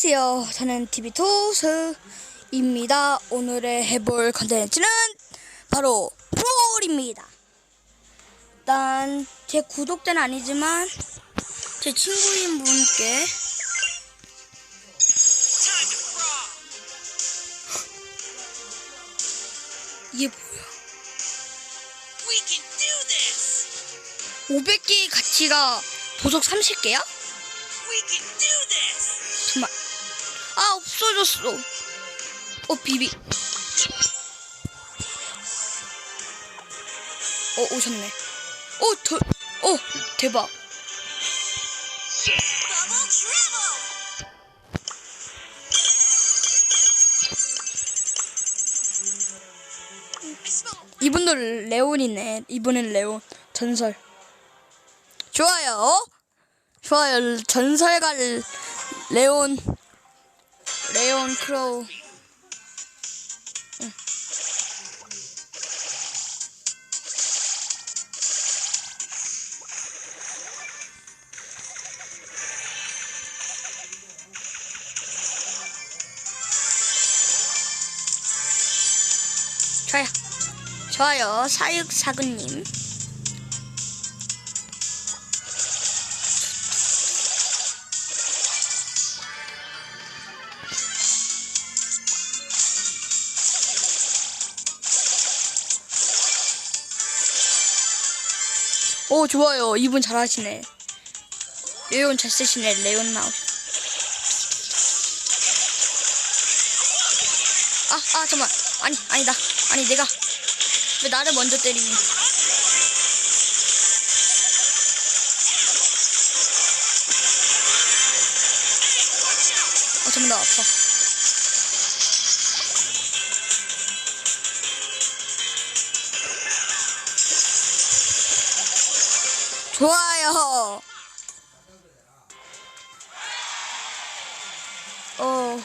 안녕하세요. 저는 TV토스입니다. 오늘의 해볼 컨텐츠는 바로 프롤입니다. 일단 제 구독자는 아니지만 제 친구인 분께 이게 뭐야? We can do this! 500개의 가치가 보석 30개야? We can do this! 정말 아 없어졌어. 어 비비. 어 오셨네. 어 대박. Travel! I smell 이분도 레온이네. 이분은 레온 전설. 좋아요. 좋아요. 전설가 레온 레온 크로우. 응. 좋아요. 좋아요. 사육사근님. 좋아요. 이분 잘하시네. 레온 잘 쓰시네. 레온 나오셔. 아, 아, 잠깐만. 아니, 아니다. 아니, 내가. 왜 나를 먼저 때리니? 어, 잠깐만, 나 아파. 좋아요. 어.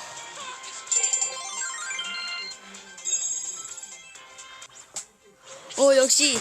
어, 역시.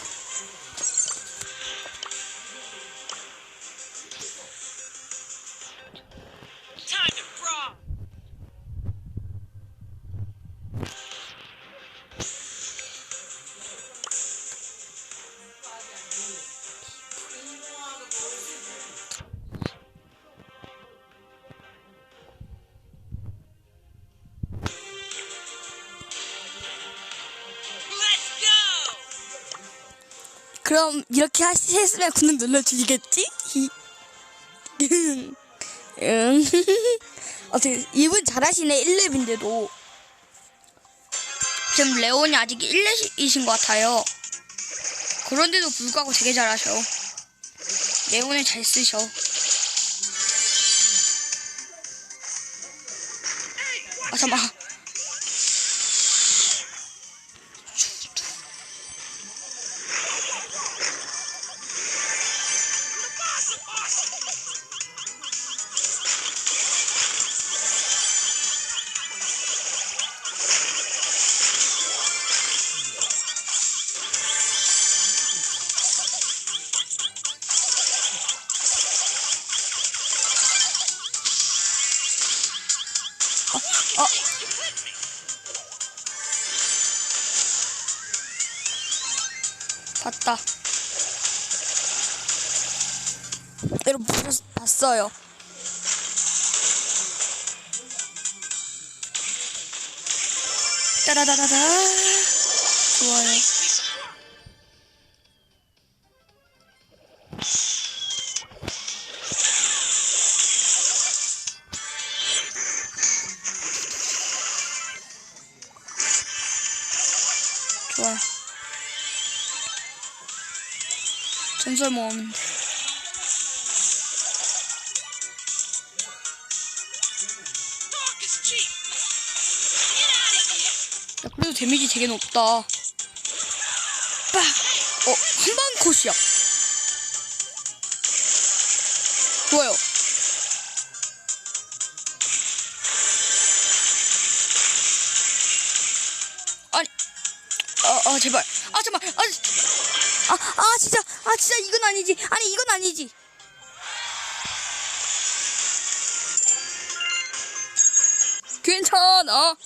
그럼 이렇게 하셨으면 구독 눌러주시겠지? 응. 응. 어떻게 이분 잘하시네 1렙인데도 지금 레온이 아직 1렙이신 것 같아요 그런데도 불구하고 되게 잘하셔 레온을 잘 쓰셔 아 잠깐만 어 봤다. 여러분 봤어요. 따라다다다. 좋아요. 되게 높다. 빡! 어, 한방 컷이야. 좋아요. 아니, 아, 아, 제발. 아, 잠깐만. 아, 아, 아, 진짜. 아, 진짜 이건 아니지. 아니, 이건 아니지. 괜찮아.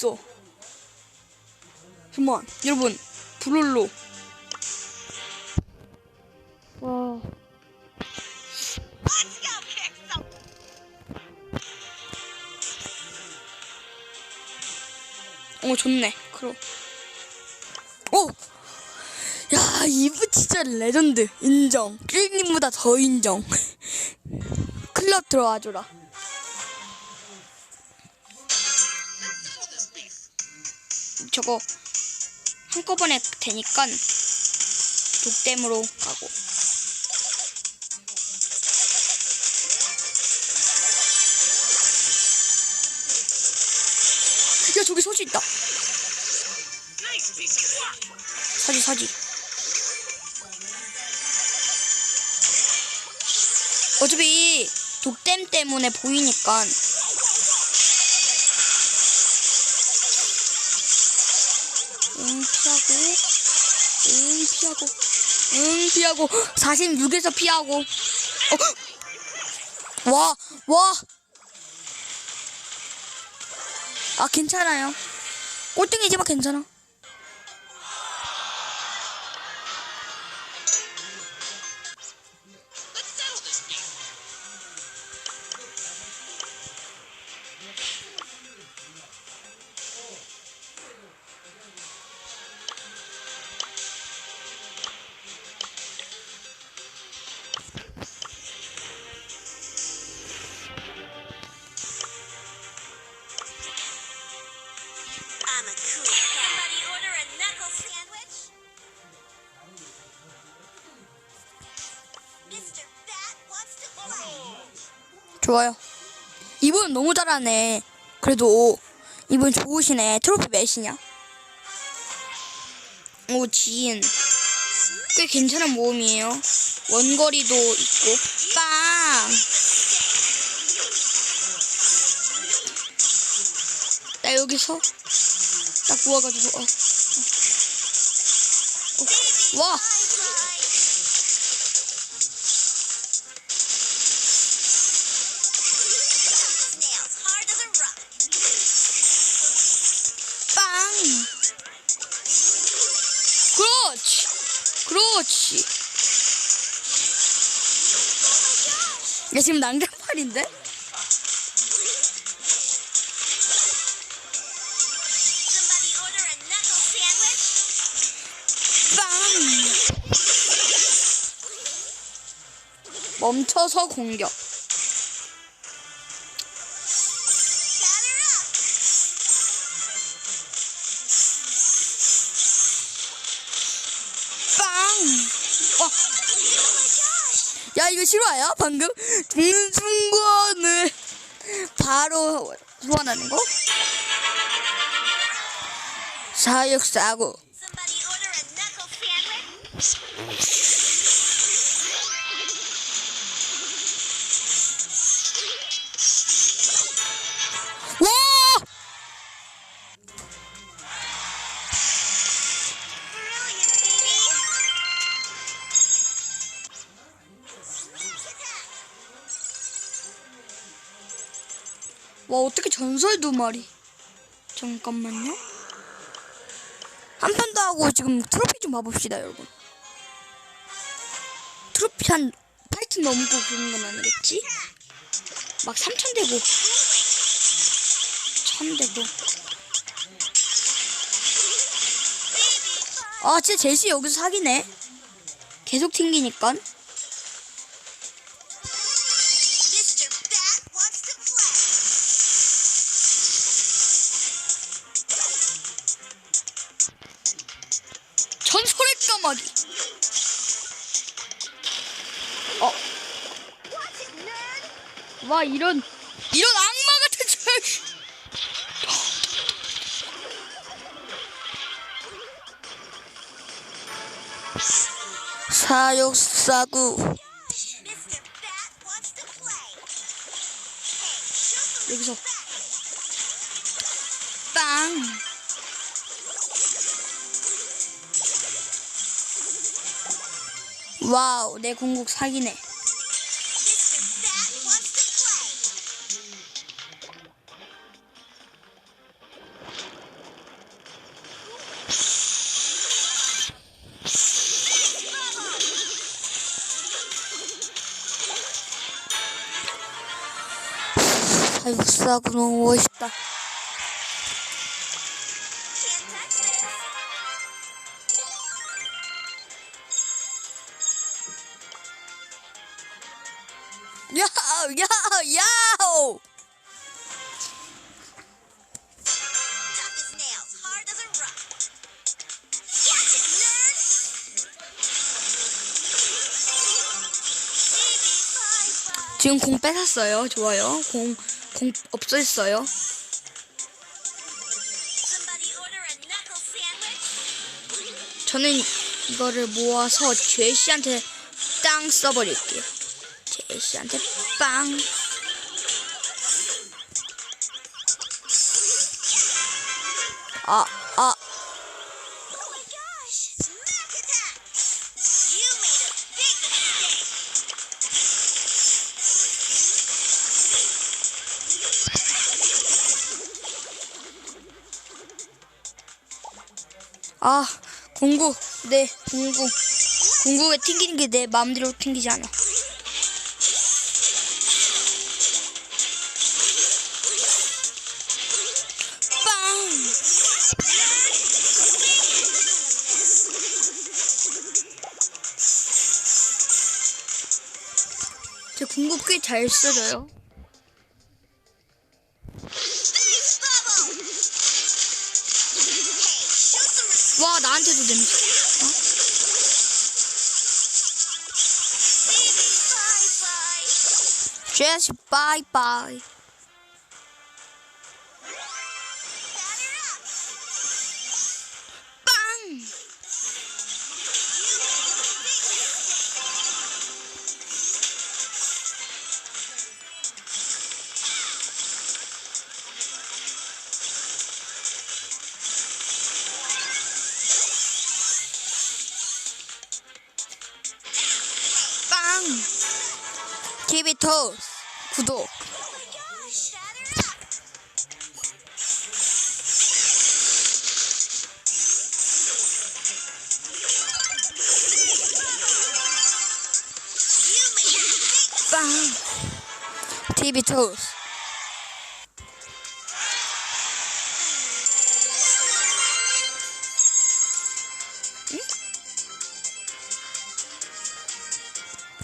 있어. 잠깐만, 여러분, 브롤로. 와. 어, 좋네, 크로우. 오, 야, 이브 진짜 레전드 인정. 쭈님보다 더 인정. 클럽 들어와줘라. 저거 한꺼번에 되니까 독댐으로 가고. 야 저기 소지 있다. 사지 사지. 어차피 독댐 때문에 보이니까 피하고 응 피하고 46에서 피하고 어. 와 와. 아 괜찮아요. 꼴등이지만 괜찮아. 이분 너무 잘하네. 그래도 이분 좋으시네. 트로피 몇이냐? 오 지인. 꽤 괜찮은 모험이에요. 원거리도 있고 빵. 나 여기서 딱 모아가지고 어. 어. 어. 와. 지금 낭장팔인데? 멈춰서 공격. 빵. 와. 야 이거 실화야? 방금 죽는 순간을 바로 소환하는 거? 사육 사고. 전설 두 마리? 잠깐만요. 한 판 더 하고 지금 트로피 좀 봐봅시다 여러분. 트로피 한 8천 넘고 그런 건 아니겠지? 막 3천 되고 1000 되고 아 진짜 제시 여기서 사기네 계속 튕기니까 궁극 사기네. Play. 아육사구 너무 멋있다. 뺏었어요. 좋아요. 공, 공 없어졌어요. 저는 이거를 모아서 제시한테 땅 써버릴게요. 제시한테 빵. 아, 아, 궁극. 네, 궁극. 궁극에 튕기는 게 내 마음대로 튕기지 않아. 빵! 제 궁극 꽤잘 써져요. 와, 나한테도 냄새. Bye! 제시 바이바이. Big 빵! 티비토스.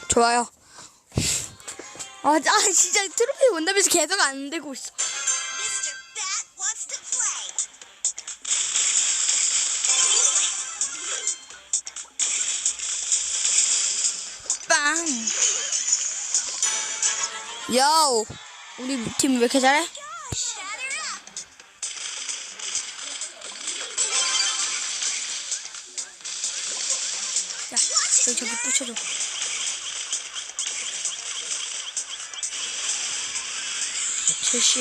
좋아요. 아, 아 진짜 트로피 온다면서 계속 안 되고 있어. 빵. 야우. 우리 팀 왜 이렇게 잘해? 제시.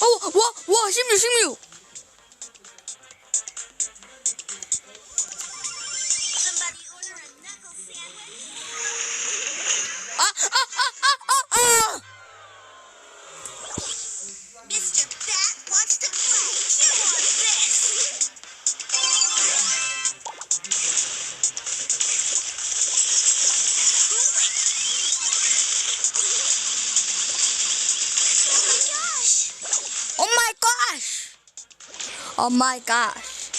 어, 와, 와, 16, 16. Oh my gosh.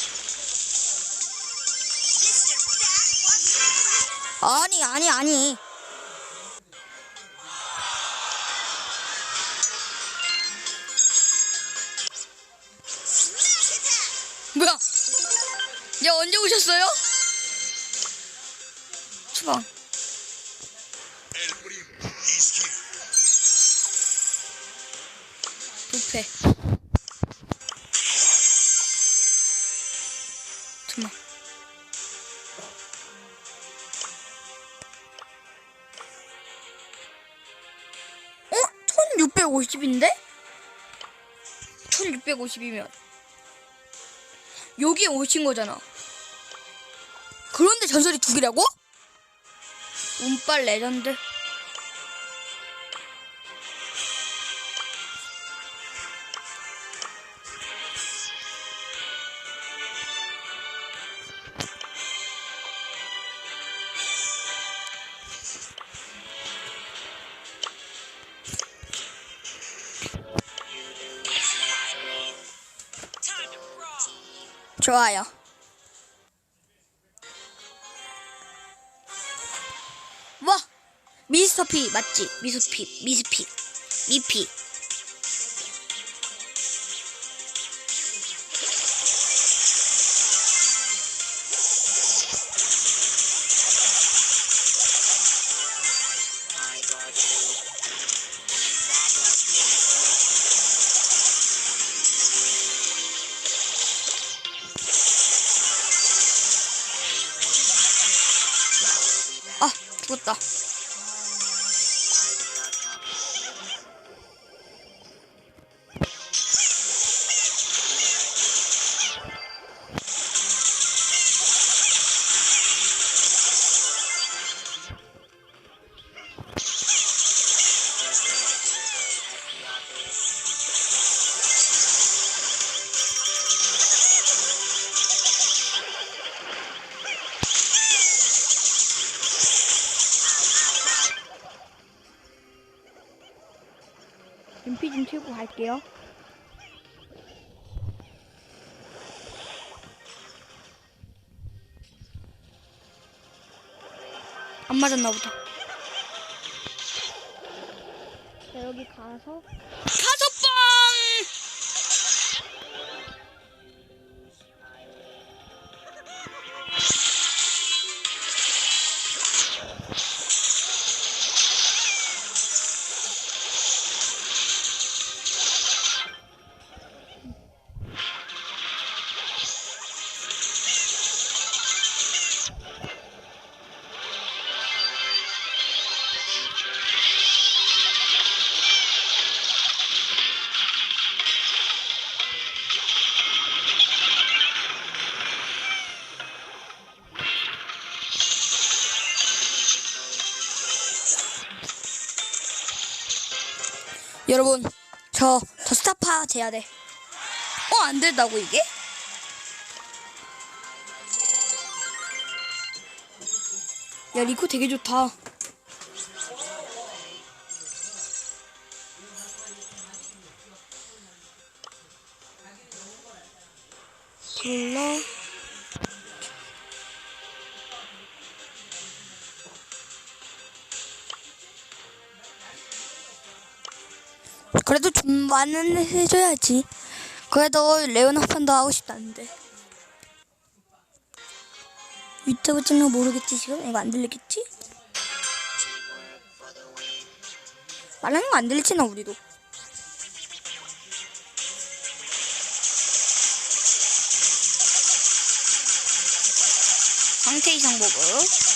Oh. 아니, 아니, 아니. 뭐야? 야, 언제 오셨어요? here. 부패. 1650이면 여기에 오신 거잖아. 그런데 전설이 두 개라고? 운빨 레전드. 좋아요. 와! 미스터 피 맞지? 미스피, 미스피, 미피. 눈피 좀 채우고 갈게요. 안 맞았나 보다. 자, 여기 가서 여러분, 저, 저 스타파 재야 돼. 어, 안 된다고, 이게? 야, 리코 되게 좋다. 좀 많은 해줘야지. 그래도 레오나 편도 하고 싶다는데. 유튜브 찍는 거 모르겠지 지금? 이거 안 들리겠지? 말하는 거 안 들리지나 우리도. 상태 이상 보고.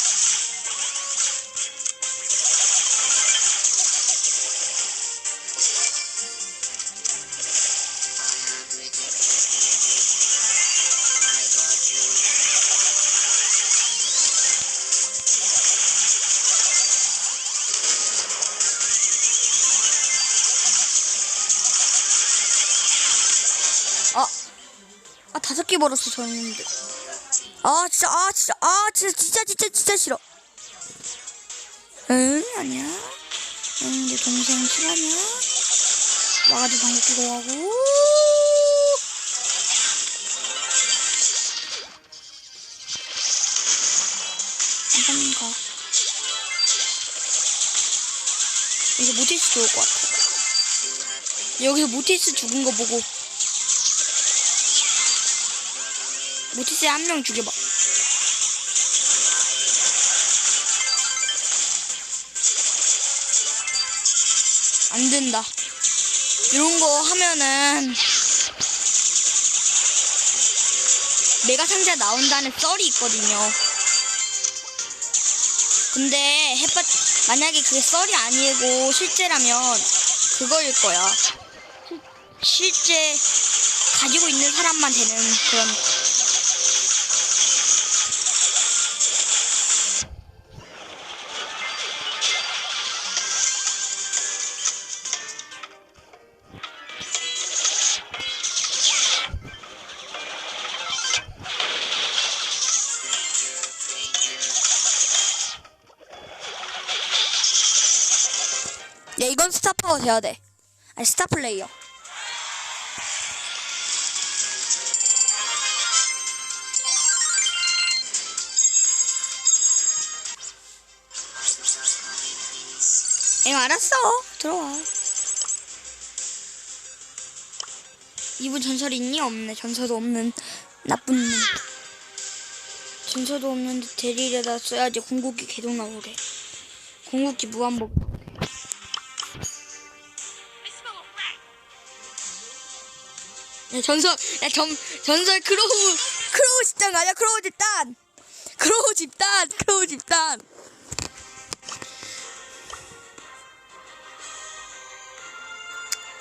개 벌었어 저는데. 아 진짜 아 진짜 아 진짜 진짜 진짜 진짜 싫어. 응 아니야. 응 내 동생 싫어하냐? 와가지고 방귀 끼고 가고. 한번 가. 이제 모티스 좋을 것 같아. 여기서 모티스 죽은 거 보고 모티스에 한명 죽여봐. 안 된다. 이런 거 하면은 메가 상자 나온다는 썰이 있거든요. 근데 햇볕 만약에 그게 썰이 아니고 실제라면 그거일 거야. 실제 가지고 있는 사람만 되는 그런. 야 이건 스타파워 돼야 돼. 아니 스타 플레이어. 응 알았어 들어와. 이분 전설 있니 없네 전설도 없는 나쁜 놈. 전설도 없는데 대리에다 써야지 궁극기 계속 나오래. 궁극기 무한복. 야, 전설, 야, 전, 전설 크로우, 크로우 집단 가자, 크로우 집단! 크로우 집단, 크로우 집단!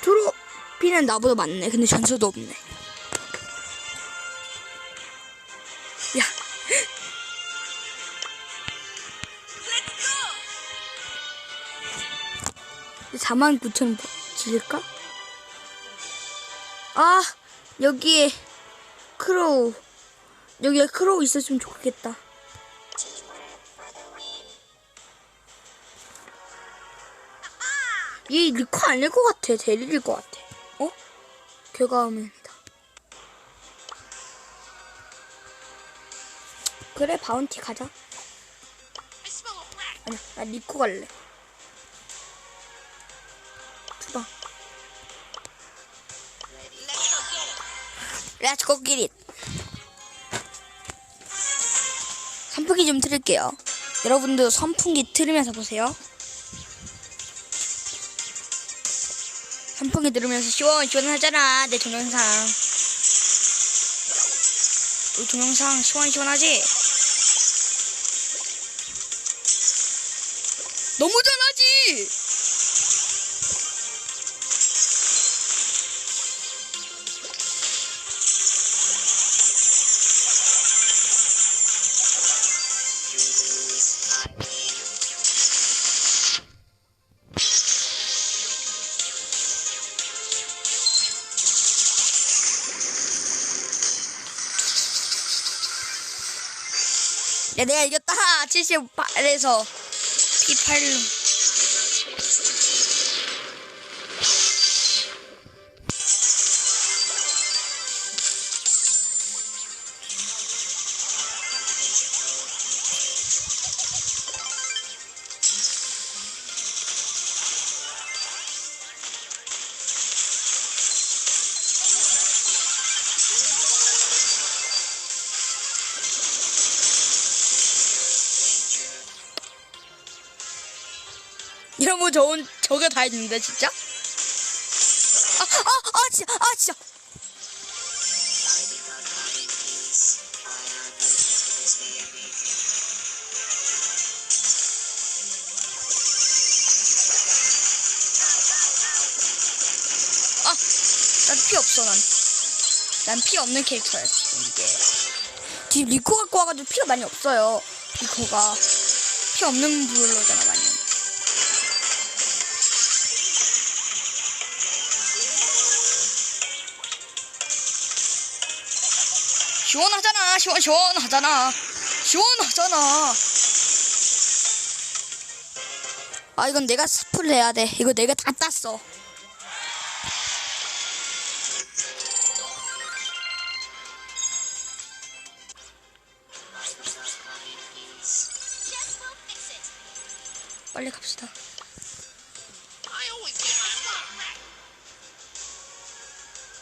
트로피는 나보다 많네. 근데 전설도 없네. 야, go. 4만 9천 질까? 아, 여기에 크로우. 여기에 크로우 있었으면 좋겠다. 얘 리코 아닐 것 같아. 데리릴 것 같아. 어? 결과음입니다. 그래, 바운티 가자. 아니야, 나 리코 갈래. Let's go get it. 선풍기 좀 틀을게요. 여러분도 선풍기 틀으면서 보세요. 선풍기 들으면서 시원시원하잖아, 내 동영상. 우리 동영상 시원시원하지? 너무 잘하 내가 이겼다. 78에서 P8로. 거 좋은 저게 다 했는데 진짜? 아, 아, 아, 진짜, 아, 진짜. 아, 난 피 없어 난. 난 피 없는 캐릭터야 지금 이게. 지금 리코 갖고 와가지고 피가 많이 없어요. 리코가 피 없는 블루잖아 시원하잖아 시원 시원하잖아. 시원하잖아. 아 이건 내가 스프를 해야 돼. 이거 내가 다 땄어. 빨리 갑시다.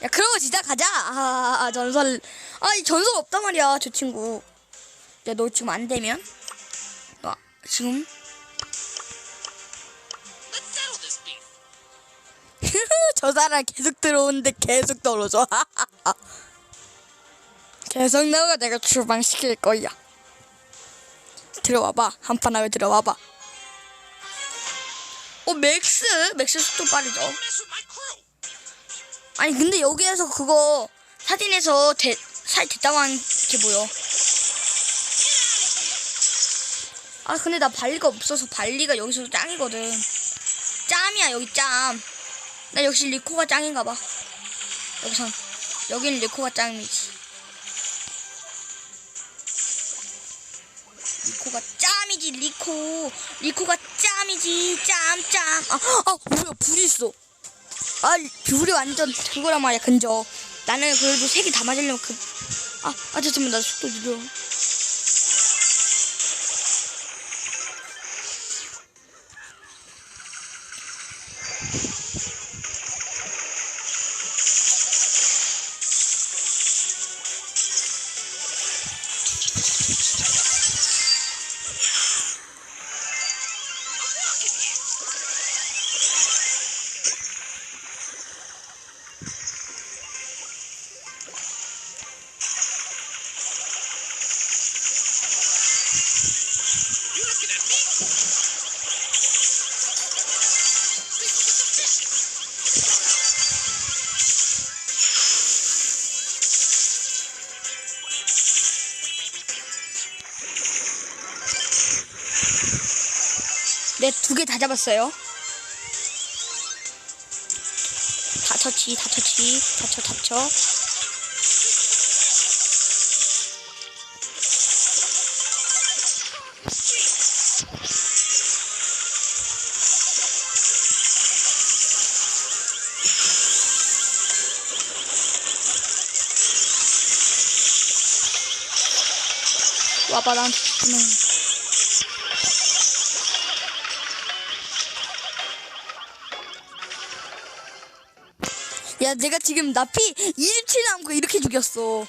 야 그러고 진짜 가자. 아, 아 전설 아이 전설 없단 말이야 저 친구 야 너 지금 안 되면 너 지금. 저 사람 계속 들어오는데 계속 떨어져. 계속 나오가 내가 추방시킬 거야. 들어와봐. 한판 하고 들어와봐. 어 맥스 맥스 속도 빠르죠. 아니 근데 여기에서 그거 사진에서 대, 살 됐다고 한게 뭐여? 아 근데 나 발리가 없어서 발리가 여기서 짱이거든. 짬이야 여기 짬. 나 역시 리코가 짱인가 봐. 여기선 여긴 리코가 짱이지. 리코가 짬이지 리코. 리코가 짬이지 짬 짬. 아, 아 뭐야 불이 있어. 아, 뷰리 완전 그거란 말이야, 근접. 나는 그래도 세 개 다 맞으려면 그, 아, 아, 잠깐만, 나 속도 느려. 잡았어요. 다 터치, 다 터치, 다쳐, 다쳐. 와봐, 나한테 야, 내가 지금 나피 27 남고 이렇게 죽였어.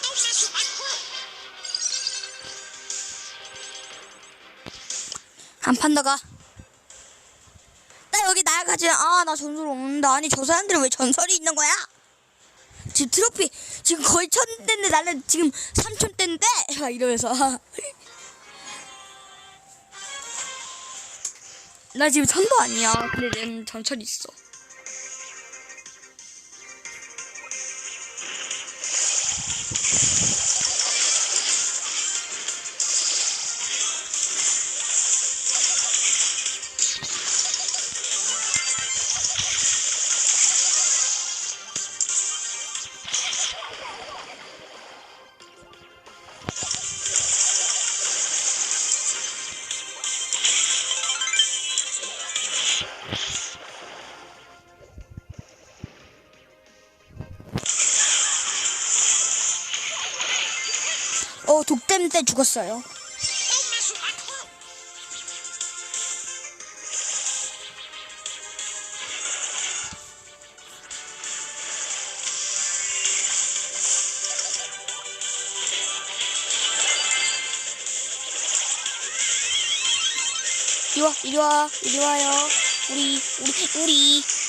Don't mess with my crew. 한판더 가. 나 여기 나가지. 아, 나 전설 없는다. 아니, 저 사람들은 왜 전설이 있는 거야? 지금 트로피, 지금 거의 천대인데 나는 지금 삼천대인데? 막 이러면서. 나 지금 천도 아니야. 근데 난 전철 있어. 어, 때 죽었어요. 이리 와, 이리 와, 이리 와요. 우리, 우리, 우리.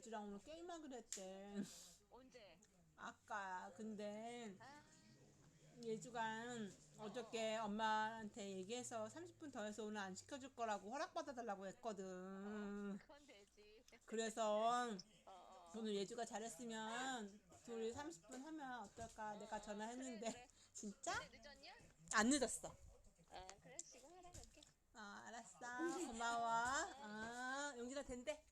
예주랑 오늘 게임하기로 했대 언제? 아까 근데 예주가 어저께 엄마한테 얘기해서 30분 더 해서 오늘 안 시켜줄 거라고 허락받아달라고 했거든 그건 되지. 그래서 어, 어. 오늘 예주가 잘했으면 둘이 30분 하면 어떨까 내가 전화했는데 진짜? 늦었냐? 안 늦었어 아 그래 지금 하라 그럴게. 어 알았어 고마워 어 용진아 된대